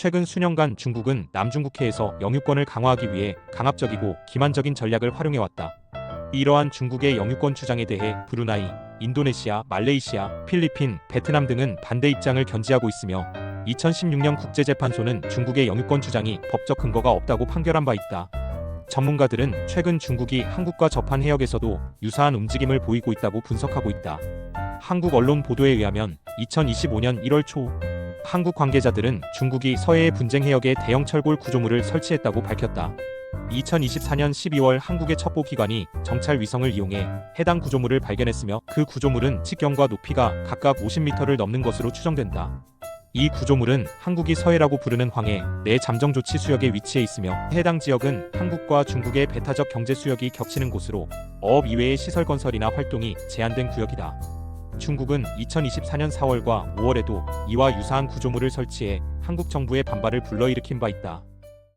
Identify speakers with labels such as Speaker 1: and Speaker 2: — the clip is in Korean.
Speaker 1: 최근 수년간 중국은 남중국해에서 영유권을 강화하기 위해 강압적이고 기만적인 전략을 활용해왔다. 이러한 중국의 영유권 주장에 대해 브루나이, 인도네시아, 말레이시아, 필리핀, 베트남 등은 반대 입장을 견지하고 있으며 2016년 국제재판소는 중국의 영유권 주장이 법적 근거가 없다고 판결한 바 있다. 전문가들은 최근 중국이 한국과 접한 해역에서도 유사한 움직임을 보이고 있다고 분석하고 있다. 한국 언론 보도에 의하면 2025년 1월 초 한국 관계자들은 중국이 서해의 분쟁 해역에 대형 철골 구조물을 설치했다고 밝혔다. 2024년 12월 한국의 첩보기관이 정찰 위성을 이용해 해당 구조물을 발견했으며 그 구조물은 직경과 높이가 각각 50m를 넘는 것으로 추정된다. 이 구조물은 한국이 서해라고 부르는 황해 내 잠정 조치 수역에 위치해 있으며 해당 지역은 한국과 중국의 배타적 경제 수역이 겹치는 곳으로 어업 이외의 시설 건설이나 활동이 제한된 구역이다. 중국은 2024년 4월과 5월에도 이와 유사한 구조물을 설치해 한국 정부의 반발을 불러일으킨 바 있다.